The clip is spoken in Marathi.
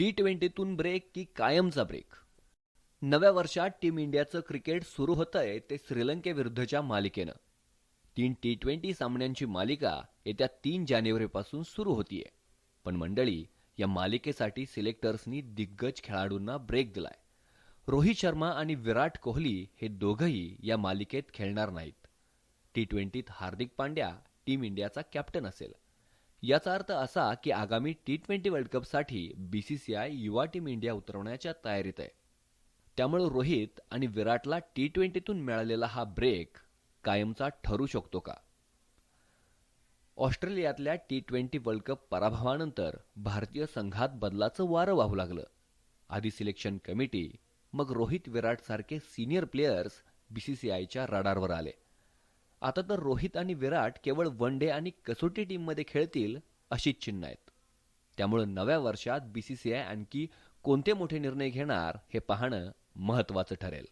टी ट्वेंटीतून ब्रेक की कायमचा ब्रेक नव्या वर्षात टीम इंडियाचं क्रिकेट सुरू होतंय ते श्रीलंकेविरुद्धच्या मालिकेनं. तीन टी ट्वेंटी सामन्यांची मालिका येत्या तीन जानेवारीपासून सुरू होतीये. पण मंडळी या मालिकेसाठी सिलेक्टर्सनी दिग्गज खेळाडूंना ब्रेक दिलाय. रोहित शर्मा आणि विराट कोहली हे दोघंही या मालिकेत खेळणार नाहीत. टी ट्वेंटीत हार्दिक पांड्या टीम इंडियाचा कॅप्टन असेल. याचा अर्थ असा की आगामी टी ट्वेंटी वर्ल्ड कपसाठी बीसीसीआय युवा टीम इंडिया उतरवण्याच्या तयारीत आहे. त्यामुळे रोहित आणि विराटला टी ट्वेंटीतून मिळालेला हा ब्रेक कायमचा ठरू शकतो का? ऑस्ट्रेलियातल्या टी ट्वेंटी वर्ल्ड कप पराभवानंतर भारतीय संघात बदलाचं वारं वाहू लागलं. आधी सिलेक्शन कमिटी मग रोहित विराट सारखे सिनियर प्लेयर्स बीसीसीआयच्या रडारवर आले. आता तर रोहित आणि विराट केवळ वन डे आणि कसोटी टीममध्ये खेळतील अशीच चिन्ह आहेत. त्यामुळे नव्या वर्षात बीसीसीआय आणखी कोणते मोठे निर्णय घेणार हे पाहणं महत्वाचं ठरेल.